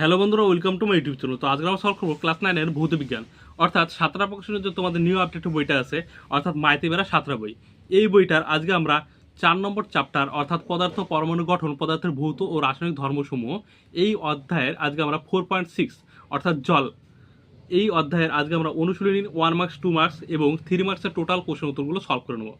Hello বন্ধুরা welcome to my YouTube channel তো আজকে আমরা সলভ করব ক্লাস নাইনের ভৌত বিজ্ঞান। অর্থাৎ সাতরা প্রকাশনের যে তোমাদের নিউ আপডেট বইটা আছে, অর্থাৎ মাইতিবেরা সাতরা বই। এই বইটার আজকে আমরা চার নম্বর চ্যাপ্টার অর্থাৎ পদার্থ পরমাণু গঠন, পদার্থের ভৌত ও রাসায়নিক ধর্মসমূহ, এই অধ্যায়ের আজকে আমরা ফোর পয়েন্ট সিক্স অর্থাৎ জল। এই অধ্যায়ের আজকে আমরা অনুশীলনী ওয়ান মার্কস টু মার্কস এবং থ্রি মার্কসের টোটাল কোশ্চেন উত্তরগুলো সলভ করে নেব।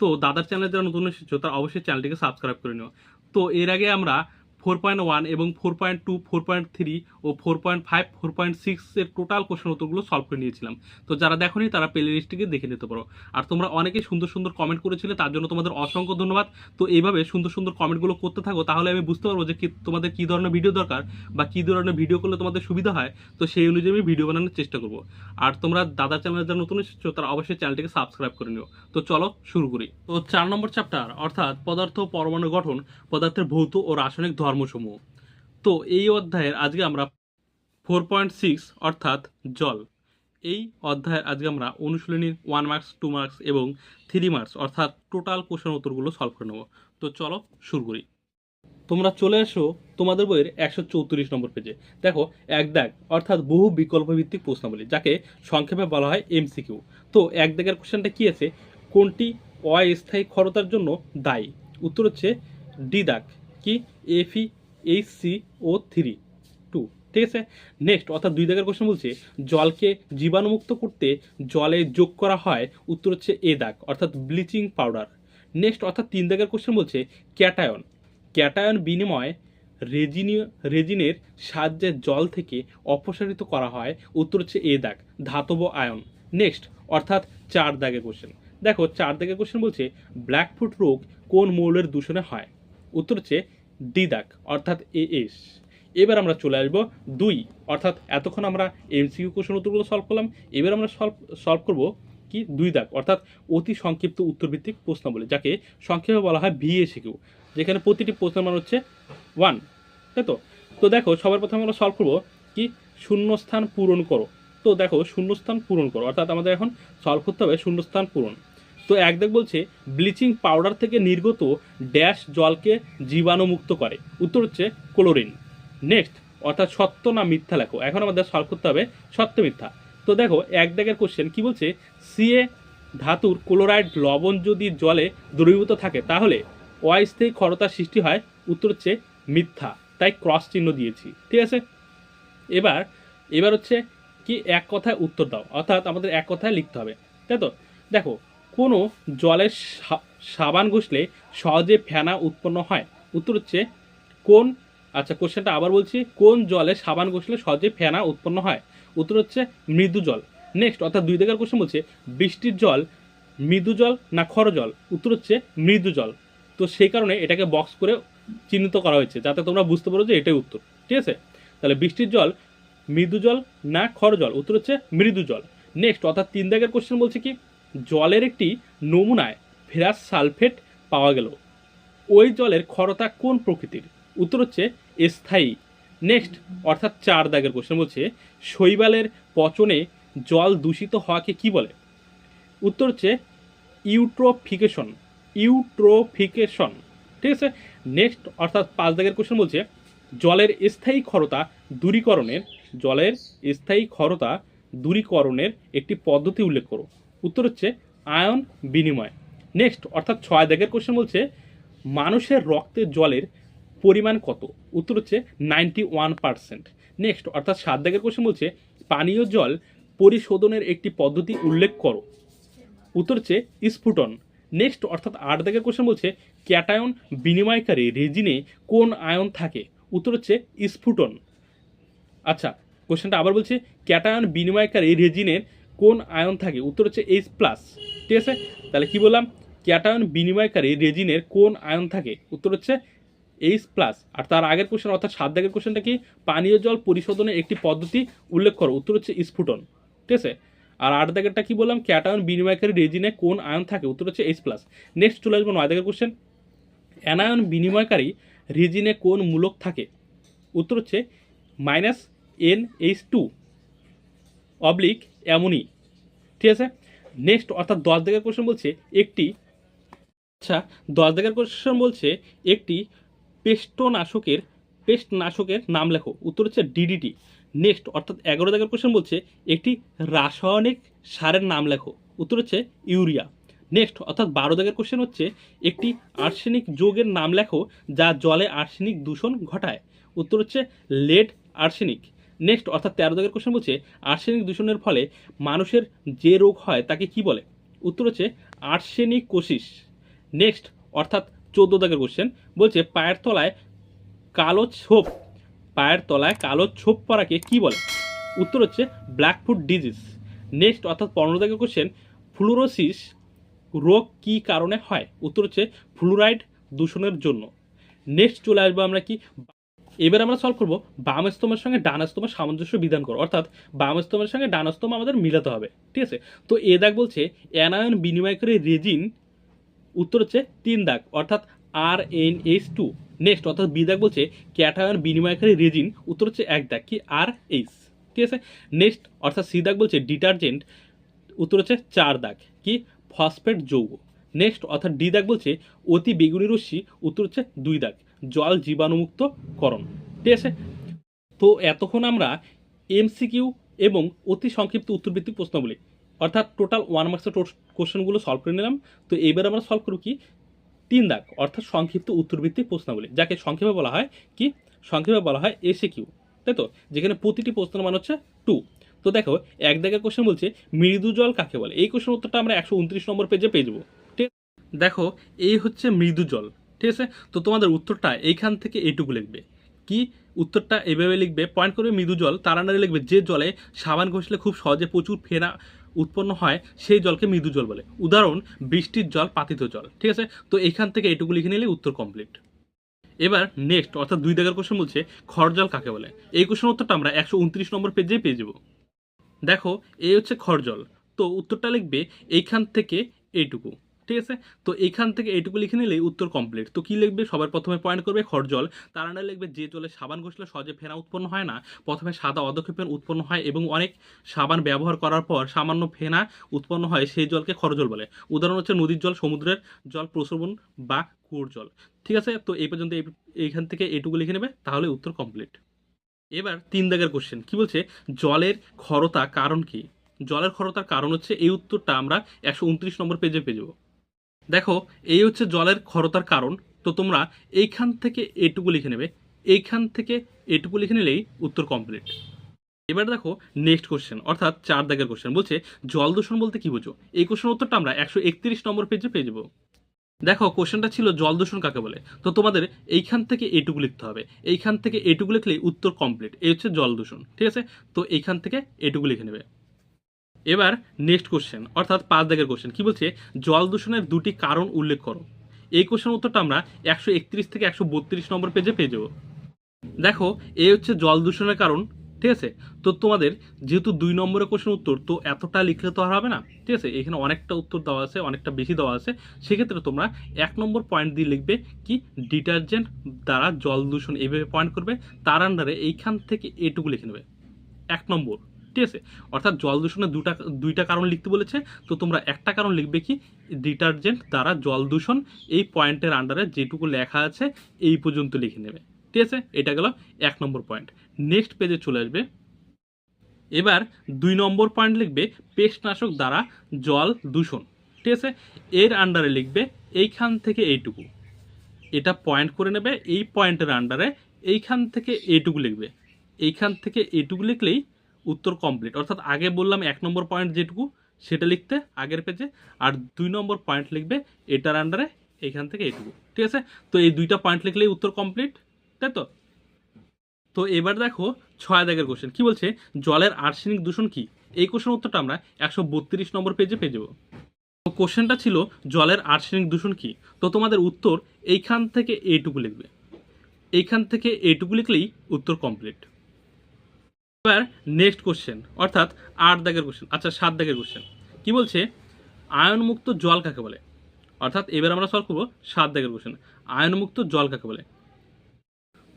তো দাদার চ্যানেলে যারা নতুন এসেছ, তারা অবশ্যই চ্যানেলটিকে সাবস্ক্রাইব করে নিও। তো এর আগে আমরা ফোর পয়েন্ট ওয়ান এবং four point two four point three ও four point five four point সিক্সের টোটাল কোশ্চেন উত্তরগুলো সলভ করে নিয়েছিলাম। তো যারা দেখোনি, তারা প্লে লিস্টটিকে দেখে নিতে পারো। আর তোমরা অনেকেই সুন্দর সুন্দর কমেন্ট করেছিলে, তার জন্য তোমাদের অসংখ্য ধন্যবাদ। তো এইভাবে সুন্দর সুন্দর কমেন্টগুলো করতে থাকো, তাহলে আমি বুঝতে পারব যে তোমাদের কী ধরনের ভিডিও দরকার বা কী ধরনের ভিডিও করলে তোমাদের সুবিধা হয়। তো সেই অনুযায়ী আমি ভিডিও বানানোর চেষ্টা করব। আর তোমরা দাদার চ্যানেলে যারা নতুন এসেছ, তারা অবশ্যই চ্যানেলটিকে সাবস্ক্রাইব করে নিও। তো চলো শুরু করি। তো চার নম্বর চ্যাপ্টার অর্থাৎ পদার্থ পরমাণু গঠন, পদার্থের ভৌত ও রাসায়নিক ধর্মসমূহ। তো এই অধ্যায়ের আজকে আমরা ফোর পয়েন্ট সিক্স অর্থাৎ জল, এই অধ্যায়ের আজকে আমরা অনুশীলনীর ওয়ান মার্কস টু মার্কস এবং থ্রি মার্কস অর্থাৎ টোটাল কোশ্চেন উত্তরগুলো সলভ করে নেব। তো চলো শুরু করি। তোমরা চলে এসো তোমাদের বইয়ের একশো চৌত্রিশ নম্বর পেজে দেখো, এক দাগ অর্থাৎ বহু বিকল্প ভিত্তিক প্রশ্নাবলী, যাকে সংক্ষেপে বলা হয় এমসিকিউ তো এক দাগের কোশ্চেনটা কী আছে? কোনটি অস্থায়ী ক্ষরতার জন্য দায়ী? উত্তর হচ্ছে ডি দাগ। কি? এফি H C O three two ঠিক আছে? নেক্সট অর্থাৎ দুই দাগের কোশ্চেন বলছে, জলকে জীবাণুমুক্ত করতে জলে যোগ করা হয়, উত্তর হচ্ছে এ দাগ, অর্থাৎ ব্লিচিং পাউডার। নেক্সট অর্থাৎ তিন দাগের কোশ্চেন বলছে, ক্যাটায়ন। ক্যাটায়ন বিনিময় রেজিনীয় রেজিনের সাহায্যে জল থেকে অপসারিত করা হয়, উত্তর হচ্ছে এ দাগ, ধাতব আয়ন। নেক্সট অর্থাৎ চার দাগের কোশ্চেন দেখো, চার দাগের কোশ্চেন বলছে ব্ল্যাকফুট রোগ কোন মৌলের দূষণে হয়? উত্তর হচ্ছে ডি দাগ অর্থাৎ এ এস। এবার আমরা চলে আসব দুই, অর্থাৎ এতক্ষণ আমরা এমসিকিউ কোশ্চেন উত্তরগুলো সলভ করলাম, এবার আমরা সলভ সলভ করব কি দুই দাগ অর্থাৎ অতি সংক্ষিপ্ত উত্তরভিত্তিক প্রশ্ন প্রশ্নাবলী, যাকে সংক্ষেপে বলা হয় ভিএসিকিউ, যেখানে প্রতিটি প্রশ্নের মান হচ্ছে ওয়ান, তাই তো? তো দেখো, সবার প্রথমে আমরা সলভ করব কি শূন্যস্থান পূরণ করো। তো দেখো, শূন্যস্থান পূরণ করো, অর্থাৎ আমাদের এখন সলভ করতে হবে শূন্যস্থান পূরণ। তো এক দেখ বলছে, ব্লিচিং পাউডার থেকে নির্গত ড্যাশ জলকে জীবাণুমুক্ত করে। উত্তর হচ্ছে ক্লোরিন। নেক্সট, অর্থাৎ সত্য না মিথ্যা লেখো। এখন আমাদের সলভ করতে হবে সত্য মিথ্যা। তো দেখো এক দাগের কোশ্চেন কি বলছে? সিএ ধাতুর ক্লোরাইড লবণ যদি জলে দ্রবীভূত থাকে, তাহলে অস্থায়ী ক্ষরতার সৃষ্টি হয়, উত্তর হচ্ছে মিথ্যা। তাই ক্রস চিহ্ন দিয়েছি। ঠিক আছে? এবার এবার হচ্ছে কি এক কথায় উত্তর দাও। অর্থাৎ আমাদের এক কথায় লিখতে হবে। তাই তো? দেখো কোনো জলের সা- সাবান ঘষলে সহজে ফেনা উৎপন্ন হয়। উত্তর হচ্ছে, কোন আচ্ছা কোশ্চেনটা আবার বলছি, কোন জলে সাবান ঘষলে সহজে ফেনা উৎপন্ন হয়? উত্তর হচ্ছে, মৃদু জল। নেক্সট অর্থাৎ দুই দেখার কোশ্চেন বলছে, বৃষ্টির জল, মৃদু জল না খর জল? উত্তর হচ্ছে, মৃদু জল। তো সেই কারণে এটাকে বক্স করে চিহ্নিত করা হয়েছে, যাতে তোমরা বুঝতে পারো যে এটাই উত্তর। ঠিক আছে? তাহলে বৃষ্টির জল, মৃদু জল না খর জল? উত্তর হচ্ছে, মৃদু জল। নেক্সট অর্থাৎ তিন দাগের কোশ্চেন বলছে কি? জলের একটি নমুনায় ফেরাস সালফেট পাওয়া গেল। ওই জলের ক্ষরতা কোন প্রকৃতির? উত্তর হচ্ছে স্থায়ী। নেক্সট, অর্থাৎ চার দাগের কোশ্চেন বলছে, শৈবালের পচনে জল দূষিত হওয়াকে কি বলে? উত্তর হচ্ছে ইউট্রোফিকেশন। ইউট্রোফিকেশন। ঠিক আছে? নেক্সট, অর্থাৎ পাঁচ দাগের কোশ্চেন বলছে, জলের স্থায়ী ক্ষরতা দূরীকরণের জলের স্থায়ী ক্ষরতা দূরীকরণের একটি পদ্ধতি উল্লেখ করো। উত্তর হচ্ছে আয়ন বিনিময়। নেক্সট অর্থাৎ ছয় দাগের কোশ্চেন বলছে, মানুষের রক্তে জলের পরিমাণ কত? উত্তর হচ্ছে নাইনটি ওয়ান পার্সেন্ট নেক্সট অর্থাৎ সাত দাগের কোশ্চেন বলছে, পানীয় জল পরিশোধনের একটি পদ্ধতি উল্লেখ করো। উত্তর হচ্ছে স্ফুটন। নেক্সট অর্থাৎ আট দাগের কোশ্চেন বলছে, ক্যাটায়ন বিনিময়কারী রেজিনে কোন আয়ন থাকে? উত্তর হচ্ছে স্ফুটন। আচ্ছা কোশ্চেনটা আবার বলছে, ক্যাটায়ন বিনিময়কারী রেজিনের কোন আয়ন থাকে? উত্তর হচ্ছে এইচ প্লাস ঠিক আছে? তাহলে কি বললাম? ক্যাটায়ন বিনিময়কারী রেজিনের কোন আয়ন থাকে? উত্তর হচ্ছে এইচ প্লাস আর তার আগের কোশ্চেন অর্থাৎ সাত দাগের কোশ্চেনটা কি? পানীয় জল পরিশোধনের একটি পদ্ধতি উল্লেখ করো। উত্তর হচ্ছে স্ফুটন, ঠিক আছে? আর আট দাগেরটা কি বললাম? ক্যাটায়ন বিনিময়কারী রেজিনে কোন আয়ন থাকে? উত্তর হচ্ছে এইচ প্লাস নেক্সট চলে আসব নয় দাগের কোশ্চেন অ্যানায়ন বিনিময়কারী রেজিনে কোন মূলক থাকে? উত্তর হচ্ছে minus N H two oblique ammonia ঠিক আছে? নেক্সট অর্থাৎ দশ দাগের কোশ্চেন বলছে, একটি আচ্ছা দশ দাগের কোশ্চেন বলছে, একটি পেস্টনাশকের পেস্টনাশকের নাম লেখো। উত্তর হচ্ছে ডিডিটি নেক্সট অর্থাৎ এগারো দাগের কোশ্চেন বলছে, একটি রাসায়নিক সারের নাম লেখো। উত্তর হচ্ছে ইউরিয়া। নেক্সট অর্থাৎ বারো দাগের কোশ্চেন হচ্ছে, একটি আর্সেনিক যোগের নাম লেখো, যা জলে আর্সেনিক দূষণ ঘটায়। উত্তর হচ্ছে লেড আর্সেনিক। নেক্সট অর্থাৎ তেরো দাগের কোশ্চেন বলছে, আর্সেনিক দূষণের ফলে মানুষের যে রোগ হয় তাকে কি বলে? উত্তর হচ্ছে আর্সেনিক কোশিস নেক্সট অর্থাৎ চোদ্দ দাগের কোশ্চেন বলছে, পায়ের তলায় কালো ছোপ, পায়ের তলায় কালো ছোপ পড়াকে কি বলে? উত্তর হচ্ছে ব্ল্যাকফুট ডিজিজ নেক্সট অর্থাৎ পনেরো দাগের কোশ্চেন ফ্লুরোসিস রোগ কি কারণে হয়? উত্তর হচ্ছে ফ্লুরাইড দূষণের জন্য। নেক্সট চলে আসব আমরা কি এবার আমরা সলভ করব বাম স্তম্ভের সঙ্গে ডান স্তম্ভের সামঞ্জস্য বিধান করো। অর্থাৎ বাম স্তম্ভের সঙ্গে ডান স্তম্ভ আমাদের মিলাতে হবে, ঠিক আছে? তো এ দাগ বলছে অ্যানায়ন বিনিময়কারী রেজিন, উত্তর হচ্ছে তিন দাগ, অর্থাৎ R N H two next অর্থাৎ বি দাগ বলছে ক্যাটায়ন বিনিময়কারী রেজিন, উত্তর হচ্ছে এক দাগ, কি? আর এইচ ঠিক আছে? নেক্সট অর্থাৎ সি দাগ বলছে ডিটারজেন্ট, উত্তর হচ্ছে চার দাগ, কি? ফসফেট যৌগ। নেক্সট অর্থাৎ ডি দাগ বলছে অতি বেগুনি রশ্মি, উত্তর হচ্ছে দুই দাগ। জল জীবাণুমুক্ত করণ ঠিক আছে? তো এতক্ষণ আমরা এমসিকিউ এবং অতি সংক্ষিপ্ত উত্তরভিত্তিক প্রশ্নগুলি অর্থাৎ টোটাল ওয়ান মার্কসের কোশ্চেনগুলো সলভ করে নিলাম। তো এবার আমরা সলভ করব কি? তিন দাগ, অর্থাৎ সংক্ষিপ্ত উত্তরভিত্তিক প্রশ্নাবলী, যাকে সংক্ষেপে বলা হয় কি? সংক্ষেপে বলা হয় এসে কিউ তাই তো? যেখানে প্রতিটি প্রশ্নের মান হচ্ছে টু তো দেখো, এক দাগের কোশ্চেন বলছে, মৃদু জল কাকে বলে? এই কোশ্চেন উত্তরটা আমরা একশো উনত্রিশ নম্বর পেজে পেয়ে যাব। ঠিক দেখো, এই হচ্ছে মৃদু জল। ঠিক আছে? তো তোমাদের উত্তরটা এইখান থেকে এইটুকু লিখবে। কি? উত্তরটা এভাবে লিখবে পয়েন্ট করবে মৃদু জল, তার লিখবে যে জলে সাবান ঘষলে খুব সহজে প্রচুর ফেনা উৎপন্ন হয়, সেই জলকে মৃদু জল বলে। উদাহরণ, বৃষ্টির জল, পাতিত জল, ঠিক আছে? তো এখান থেকে এইটুকু লিখে নিলে উত্তর কমপ্লিট এবার নেক্সট অর্থাৎ দুই দাগের কোশ্চেন বলছে খড়জল কাকে বলে? এই কোশ্চেন উত্তরটা আমরা একশো উনত্রিশ নম্বর পেজেই পেয়ে যাব। দেখো, এই হচ্ছে খড়জল তো উত্তরটা লিখবে এইখান থেকে এইটুকু। ঠিক আছে? তো এইখান থেকে এইটুকু লিখে নিলেই উত্তর কমপ্লিট তো কি লিখবে? সবার প্রথমে পয়েন্ট করবে খড়জল তার আন্ডারে লিখবে যে জলে সাবান ঘষলে সহজে ফেনা উৎপন্ন হয় না। প্রথমে সাদা অদক্ষেপণ উৎপন্ন হয় এবং অনেক সাবান ব্যবহার করার পর সামান্য ফেনা উৎপন্ন হয় সেই জলকে খরজল বলে। উদাহরণ হচ্ছে নদীর জল, সমুদ্রের জল প্রসবন বা কুয়োর জল। ঠিক আছে? তো এই পর্যন্ত এই- এইখান থেকে এইটুকু লিখে নেবে, তাহলে উত্তর কমপ্লিট এবার তিন দাগের কোশ্চেন কি বলছে? জলের ক্ষরতা কারণ কি? জলের ক্ষরতার কারণ হচ্ছে এই উত্তরটা আমরা একশো উনত্রিশ নম্বর পেজে পেয়ে যাব। দেখো, এই হচ্ছে জলের ক্ষরতার কারণ। তো তোমরা এইখান থেকে এটুকু লিখে নেবে। এইখান থেকে এটুকু লিখে নিলেই উত্তর কমপ্লিট এবার দেখো নেক্সট কোশ্চেন অর্থাৎ চার দাগের কোশ্চেন বলছে, জল দূষণ বলতে কি বোঝো? এই কোশ্চেন উত্তরটা আমরা একশো একত্রিশ নম্বর পেজে পেয়ে যাব। দেখো কোশ্চেনটা ছিল জল দূষণ কাকে বলে? তো তোমাদের এইখান থেকে এটুকু লিখতে হবে। এইখান থেকে এটুকু লিখলেই উত্তর কমপ্লিট এই হচ্ছে জল দূষণ, ঠিক আছে? তো এইখান থেকে এটুকু লিখে নেবে। এবার নেক্সট কোশ্চেন অর্থাৎ পাঁচ দাগের কোশ্চেন কি বলছে? জল দূষণের দুটি কারণ উল্লেখ করো। এই কোশ্চেন উত্তরটা আমরা একশো একত্রিশ থেকে একশো বত্রিশ নম্বর পেজে পেয়ে যাব। দেখো, এ হচ্ছে জল দূষণের কারণ, ঠিক আছে? তো তোমাদের, যেহেতু দুই নম্বরের কোশ্চেন উত্তর, তো এতটা লিখলে তো আর হবে না, ঠিক আছে? এখানে অনেকটা উত্তর দেওয়া আছে, অনেকটা বেশি দেওয়া আছে। সেক্ষেত্রে তোমরা এক নম্বর পয়েন্ট দিয়ে লিখবে কি? ডিটারজেন্ট দ্বারা জল দূষণ এইভাবে পয়েন্ট করবে, তার আন্ডারে এইখান থেকে এটুকু লিখে নেবে। এক নম্বর। ঠিক আছে? অর্থাৎ জল দূষণের দুটা, দুইটা কারণ লিখতে বলেছে। তো তোমরা একটা কারণ লিখবে কি? ডিটারজেন্ট দ্বারা জল দূষণ এই পয়েন্টের আন্ডারে যেটুকু লেখা আছে, এই পর্যন্ত লিখে নেবে। ঠিক আছে? এটা গেল এক নম্বর পয়েন্ট। নেক্সট পেজে চলে আসবে। এবার দুই নম্বর পয়েন্ট লিখবে, পেস্টনাশক দ্বারা জল দূষণ। ঠিক আছে? এর আন্ডারে লিখবে, এইখান থেকে এইটুকু। এটা পয়েন্ট করে নেবে, এই পয়েন্টের আন্ডারে এইখান থেকে এইটুকু লিখবে। এইখান থেকে এইটুকু লিখলেই উত্তর কমপ্লিট অর্থাৎ আগে বললাম এক নম্বর পয়েন্ট যেটুকু, সেটা লিখতে আগের পেজে আর দুই নম্বর পয়েন্ট লিখবে, এটার আন্ডারে এইখান থেকে এটুকু। ঠিক আছে? তো এই দুইটা পয়েন্ট লিখলেই উত্তর কমপ্লিট তাই তো? তো এবার দেখো ছয় দাগের কোশ্চেন কি বলছে? জলের আর্সেনিক দূষণ কি? এই কোশ্চেন উত্তরটা আমরা একশো বত্রিশ নম্বর পেজে পেয়ে যাব। তো কোশ্চেনটা ছিল, জলের আর্সেনিক দূষণ কি? তো তোমাদের উত্তর এইখান থেকে এইটুকু লিখবে। এইখান থেকে এইটুকু লিখলেই উত্তর কমপ্লিট এবার নেক্সট কোশ্চেন অর্থাৎ আট দাগের কোশ্চেন আচ্ছা সাত দাগের কোশ্চেন কি বলছে? আয়নমুক্ত জল কাকে বলে? অর্থাৎ এবার আমরা সলভ করব সাত দাগের কোশ্চেন আয়নমুক্ত জল কাকে বলে?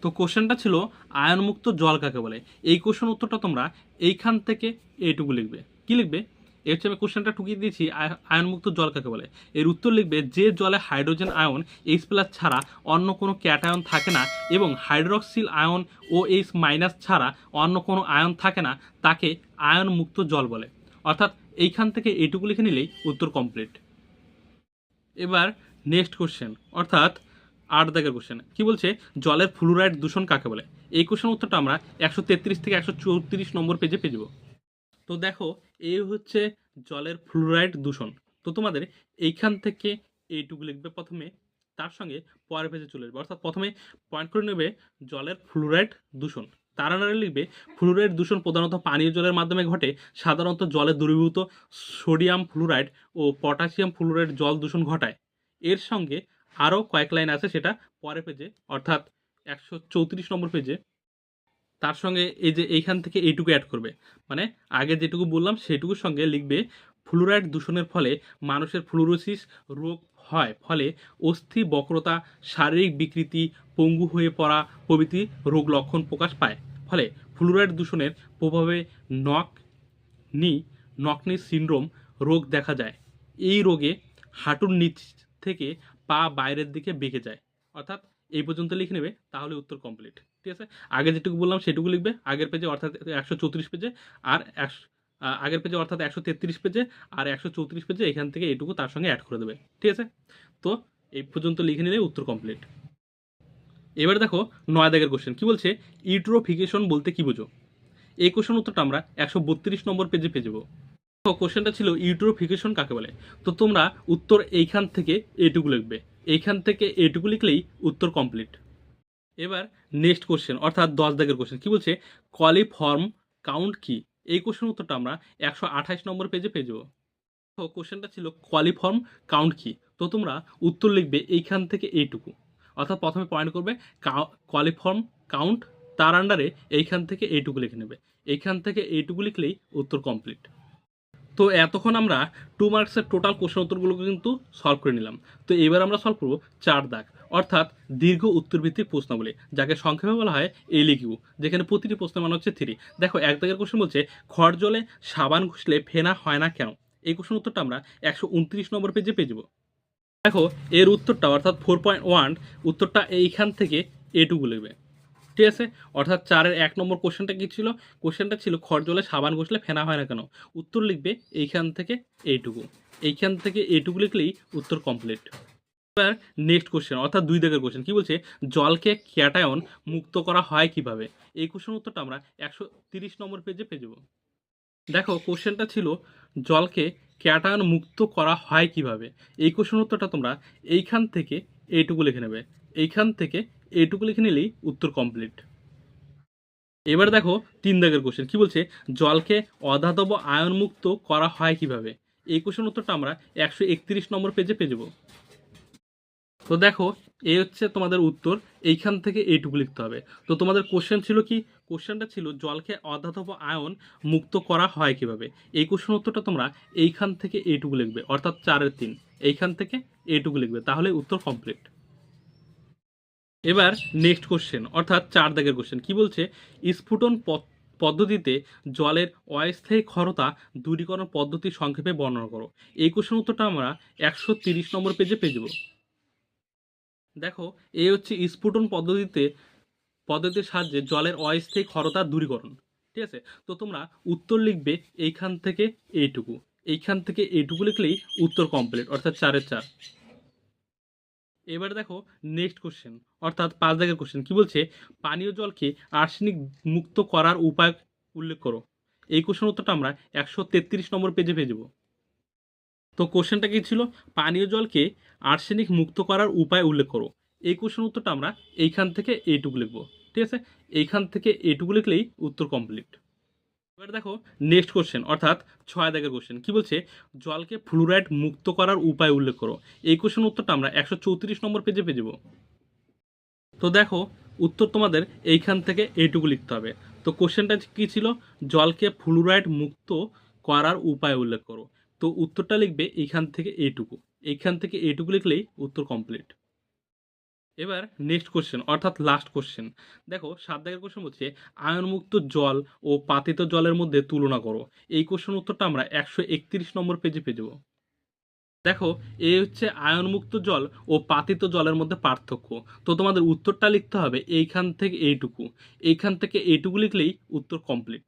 তো কোশ্চেনটা ছিল, আয়নমুক্ত জল কাকে বলে? এই কোশ্চেন উত্তরটা তোমরা এইখান থেকে এইটুকু লিখবে। কি লিখবে? এর হচ্ছে আমি কোশ্চেনটা টুকিয়ে দিয়েছি আয়- আয়নমুক্ত জল কাকে বলে? এর উত্তর লিখবে, যে জলে হাইড্রোজেন আয়ন এইচ প্লাস ছাড়া অন্য কোনো ক্যাটায়ন থাকে না এবং hydroxyl ion O H minus ছাড়া অন্য কোনো আয়ন থাকে না, তাকে আয়নমুক্ত জল বলে। অর্থাৎ এইখান থেকে এইটুকু লিখে নিলেই উত্তর কমপ্লিট এবার নেক্সট কোশ্চেন অর্থাৎ আট দাগের কোশ্চেন কী বলছে? জলের ফ্লুরাইড দূষণ কাকে বলে? এই কোশ্চেন উত্তরটা আমরা একশো তেত্রিশ থেকে একশো চৌত্রিশ নম্বর পেজে পেয়ে যাব। তো দেখো এই হচ্ছে জলের ফ্লুরাইড দূষণ। তো তোমাদের এইখান থেকে এইটুকু লিখবে প্রথমে, তার সঙ্গে পরের পেজে চলে আসবে। অর্থাৎ প্রথমে পয়েন্ট করে নেবে জলের ফ্লুরাইড দূষণ। তার লিখবে ফ্লুরাইড দূষণ প্রধানত পানীয় জলের মাধ্যমে ঘটে, সাধারণত জলে দ্রবীভূত সোডিয়াম ফ্লুরাইড ও পটাশিয়াম ফ্লুরাইড জল দূষণ ঘটায়। এর সঙ্গে আরও কয়েক লাইন আছে সেটা পরের পেজে অর্থাৎ একশো চৌত্রিশ নম্বর পেজে তার সঙ্গে এই যে এইখান থেকে এইটুকু অ্যাড করবে। মানে আগে যেটুকু বললাম সেটুকুর সঙ্গে লিখবে ফ্লুরাইড দূষণের ফলে মানুষের ফ্লুরোসিস রোগ হয়। ফলে অস্থি, বক্রতা, শারীরিক বিকৃতি, পঙ্গু হয়ে পড়া প্রভৃতি রোগ লক্ষণ প্রকাশ পায়। ফলে ফ্লুরাইড দূষণের প্রভাবে নক নি নকনি সিন্ড্রোম রোগ দেখা যায়। এই রোগে হাঁটুর নিচ থেকে পা বাইরের দিকে বেঁকে যায়। অর্থাৎ এই পর্যন্ত লিখে নেবে, তাহলে উত্তর কমপ্লিট ঠিক আছে? আগে যেটুকু বললাম সেটুকু লিখবে। আগের পেজে অর্থাৎ একশো চৌত্রিশ পেজে আর একশো আগের পেজে অর্থাৎ একশো তেত্রিশ পেজে আর একশো চৌত্রিশ পেজে এখান থেকে এটুকু তার সঙ্গে অ্যাড করে দেবে। ঠিক আছে? তো এই পর্যন্ত লিখে নিলে উত্তর কমপ্লিট এবার দেখো নয় দাগের কোশ্চেন কী বলছে? ইউট্রোফিকেশন বলতে কি বোঝো? এই কোশ্চেন উত্তরটা আমরা একশো বত্রিশ নম্বর পেজে পেয়ে যাব। কোশ্চেনটা ছিল ইউট্রোফিকেশন কাকে বলে? তো তোমরা উত্তর এইখান থেকে এটুকু লিখবে। এইখান থেকে এটুকু লিখলেই উত্তর কমপ্লিট এবার নেক্সট কোশ্চেন অর্থাৎ দশ দাগের কোশ্চেন কি বলছে? কলিফর্ম কাউন্ট কি? এই কোশ্চেন উত্তরটা আমরা একশো আঠাশ নম্বর পেজে পেয়ে যাব। তো কোশ্চেনটা ছিল কোয়ালিফর্ম কাউন্ট কি? তো তোমরা উত্তর লিখবে এইখান থেকে এইটুকু। অর্থাৎ প্রথমে পয়েন্ট করবে কোয়ালিফর্ম কাউন্ট তার আন্ডারে এইখান থেকে এইটুকু লিখে নেবে। এইখান থেকে এইটুকু লিখলেই উত্তর কমপ্লিট তো এতক্ষণ আমরা টু মার্কসের টোটাল কোশ্চেন উত্তরগুলোকে কিন্তু সলভ করে নিলাম। তো এবার আমরা সলভ করব চার দাগ। অর্থাৎ দীর্ঘ উত্তরভিত্তিক প্রশ্নাবলী, যাকে সংক্ষেপে বলা হয় এলিকিউ যেখানে প্রতিটি প্রশ্নের মান হচ্ছে থ্রি। দেখো, এক দাগের কোশ্চেন বলছে, খড় জলে সাবান ঘষলে ফেনা হয় না কেন? এই কোশ্চেন উত্তরটা আমরা একশো উনত্রিশ নম্বর পেজে পেয়ে যাব। দেখো, এর উত্তরটা অর্থাৎ ফোর পয়েন্ট ওয়ান উত্তরটা এইখান থেকে এটুকু লিখবে। ঠিক আছে? অর্থাৎ চারের এক নম্বর কোশ্চেনটা কী ছিল? কোশ্চেনটা ছিল, খড় জলে সাবান ঘষলে ফেনা হয় না কেন? উত্তর লিখবে, এইখান থেকে এইটুকু এইখান থেকে এইটুকু লিখলেই উত্তর কমপ্লিট এবার নেক্সট কোশ্চেন অর্থাৎ দুই দাগের কোশ্চেন কি বলছে? জলকে ক্যাটায়ন মুক্ত করা হয় কীভাবে? এই কোশ্চেন উত্তরটা আমরা একশো তিরিশ নম্বর পেজে পেয়ে যাব। দেখো কোশ্চেনটা ছিল, জলকে ক্যাটায়ন মুক্ত করা হয় কীভাবে? এই কোশ্চেন উত্তরটা তোমরা এইখান থেকে এইটুকু লিখে নেবে। এইখান থেকে এইটুকু লিখে নিলেই উত্তর কমপ্লিট এবার দেখো, তিন দাগের কোশ্চেন কি বলছে? জলকে অধাতব আয়ন মুক্ত করা হয় কীভাবে? এই কোশ্চেন উত্তরটা আমরা একশো একত্রিশ নম্বর পেজে পেয়ে যাব। তো দেখো, এই হচ্ছে তোমাদের উত্তর, এইখান থেকে এইটুকু লিখতে হবে। তো তোমাদের কোশ্চেন ছিল কি? কোশ্চেনটা ছিল, জলকে অধাতব আয়ন মুক্ত করা হয় কীভাবে? এই কোশ্চেন উত্তরটা তোমরা এইখান থেকে এইটুকু লিখবে, অর্থাৎ চারের তিন। এইখান থেকে এইটুকু লিখবে, তাহলে উত্তর কমপ্লিট এবার নেক্সট কোশ্চেন অর্থাৎ চার দাগের কোশ্চেন কি বলছে? স্ফুটন পদ্ধতিতে জলের অস্থায়ী ক্ষরতা দূরীকরণ পদ্ধতি সংক্ষেপে বর্ণনা করো। এই কোশ্চেন উত্তরটা আমরা একশো নম্বর পেজে পেয়ে যাব। দেখো, এই হচ্ছে স্ফুটন পদ্ধতিতে, পদ্ধতির সাহায্যে জলের অস্থায়ী ক্ষরতা দূরীকরণ, ঠিক আছে? তো তোমরা উত্তর লিখবে এইখান থেকে এইটুকু, এইখান থেকে এইটুকু লিখলেই উত্তর কমপ্লিট অর্থাৎ চারের চার। এবার দেখো নেক্সট কোশ্চেন অর্থাৎ পাঁচ দাগের কোশ্চেন কি বলছে? পানীয় জলকে আর্সেনিক মুক্ত করার উপায় উল্লেখ করো। এই কোশ্চেন উত্তরটা আমরা একশো তেত্রিশ নম্বর পেজে পেয়ে যাব। তো কোশ্চেনটা কি ছিল? পানীয় জলকে আর্সেনিক মুক্ত করার উপায় উল্লেখ করো এই কোশ্চেন উত্তরটা আমরা এইখান থেকে এইটুকু লিখব, ঠিক আছে? এইখান থেকে এইটুকু লিখলেই উত্তর কমপ্লিট এবার দেখো নেক্সট কোশ্চেন অর্থাৎ ছয় দাগের কোশ্চেন কী বলছে? জলকে ফ্লুরাইড মুক্ত করার উপায় উল্লেখ করো। এই কোশ্চেন উত্তরটা আমরা একশো চৌত্রিশ নম্বর পেজে পেয়ে যাব। তো দেখো, উত্তর তোমাদের এইখান থেকে এইটুকু লিখতে হবে। তো কোশ্চেনটা কী ছিল? জলকে ফ্লুরাইড মুক্ত করার উপায় উল্লেখ করো। তো উত্তরটা লিখবে এইখান থেকে এইটুকু। এইখান থেকে এইটুকু লিখলেই উত্তর কমপ্লিট এবার নেক্সট কোশ্চেন অর্থাৎ লাস্ট কোশ্চেন দেখো সাত দাগের কোশ্চেন হচ্ছে আয়নমুক্ত জল ও পাতিত জলের মধ্যে তুলনা করো। এই কোশ্চেন উত্তরটা আমরা একশো একত্রিশ নম্বর পেজে পেয়ে যাব। দেখো এই হচ্ছে আয়নমুক্ত জল ও পাতিত জলের মধ্যে পার্থক্য। তো তোমাদের উত্তরটা লিখতে হবে এইখান থেকে এইটুকু। এইখান থেকে এইটুকু লিখলেই উত্তর কমপ্লিট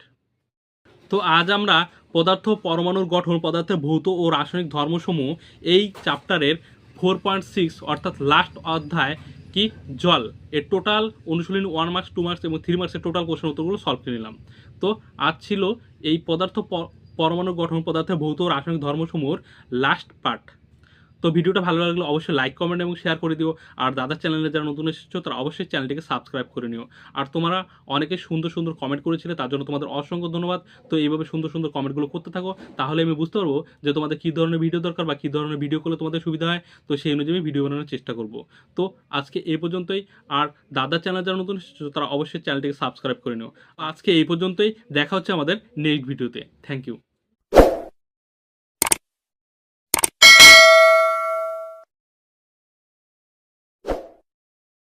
তো আজ আমরা পদার্থ পরমাণুর গঠন পদার্থের ভৌত ও রাসায়নিক ধর্মসমূহ এই চ্যাপ্টারের ফোর পয়েন্ট সিক্স অর্থাৎ লাস্ট অধ্যায় কি জল? এর টোটাল অনুশীলন ওয়ান মার্কস টু মার্কস এবং থ্রি মার্কসের টোটাল কোশ্চেন উত্তরগুলো সলভ করে নিলাম। তো আজ ছিল এই পদার্থ পরমাণু গঠন পদার্থের ভৌত ও রাসায়নিক ধর্মসমূহের লাস্ট পার্ট তো ভিডিওটা ভালো লাগলে অবশ্যই লাইক কমেন্ট এবং শেয়ার করে দিও। আর দাদার চ্যানেলে যারা নতুন এসেছ, তারা অবশ্যই চ্যানেলটিকে সাবস্ক্রাইব করে নিও। আর তোমরা অনেকে সুন্দর সুন্দর কমেন্ট করেছিলে, তার জন্য তোমাদের অসংখ্য ধন্যবাদ। তো এইভাবে সুন্দর সুন্দর কমেন্টগুলো করতে থাকো, তাহলে আমি বুঝতে পারব যে তোমাদের কী ধরনের ভিডিও দরকার বা কী ধরনের ভিডিও করলে তোমাদের সুবিধা হয়। তো সেই অনুযায়ী ভিডিও বানানোর চেষ্টা করব। তো আজকে এই পর্যন্তই। আর দাদার চ্যানেল যারা নতুন এসেছ, তারা অবশ্যই চ্যানেলটিকে সাবস্ক্রাইব করে নিও। আজকে এই পর্যন্তই। দেখা হচ্ছে আমাদের নেক্সট ভিডিওতে থ্যাংক ইউ